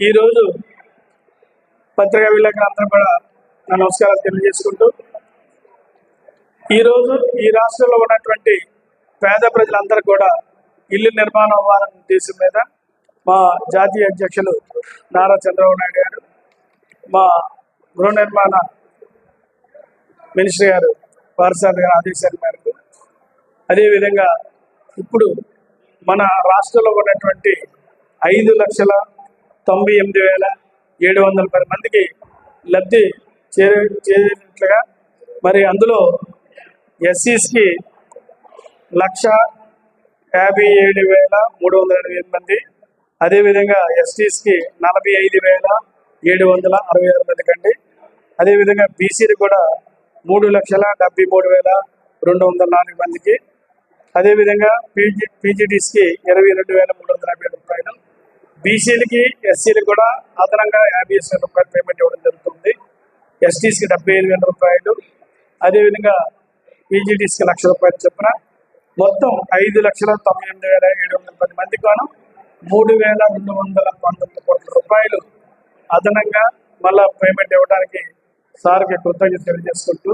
ఈరోజు పత్రికా విలేకరులందరూ కూడా నా నమస్కారాలు తెలియజేసుకుంటూ ఈరోజు ఈ రాష్ట్రంలో ఉన్నటువంటి పేద ప్రజలందరూ కూడా ఇల్లు నిర్మాణం అవ్వాలనే ఉద్దేశం మీద మా జాతీయ అధ్యక్షులు నారా చంద్రబాబు నాయుడు గారు మా గృహ నిర్మాణ మినిస్టర్ గారు పారిశ్రామిక గారి ఆదేశాల మేరకు అదేవిధంగా ఇప్పుడు మన రాష్ట్రంలో ఉన్నటువంటి ఐదు లక్షల తొంభై ఎనిమిది వేల ఏడు వందల పది మందికి లబ్ధి చేరే చేరినట్లుగా మరి అందులో ఎస్సీస్కి లక్ష యాభై ఏడు వేల మూడు వందల ఎనభై ఎనిమిది మంది అదేవిధంగా ఎస్టీస్కి నలభై ఐదు వేల ఏడు వందల అరవై ఆరు మంది కండి అదేవిధంగా బీసీలు కూడా మూడు లక్షల డెబ్బై మూడు వేల రెండు వందల నాలుగు మందికి అదేవిధంగా పీజీ పీజీడీస్కి ఇరవై రెండు వేల మూడు వందల యాభై ఏడు బీసీలకి ఎస్సీలకు కూడా అదనంగా యాభై వేల రూపాయలు పేమెంట్ ఇవ్వడం జరుగుతుంది. ఎస్టీస్కి డెబ్బై ఐదు వేల రూపాయలు. అదేవిధంగా పీజీడీస్కి లక్ష రూపాయలు చొప్పున మొత్తం ఐదు లక్షల తొంభై ఎనిమిది వేల ఏడు వందల పది మంది గాను మూడు వేల రెండు వందల పంతొమ్మిది కోట్ల రూపాయలు అదనంగా మళ్ళా పేమెంట్ ఇవ్వడానికి సార్కి కృతజ్ఞత తెలియజేసుకుంటూ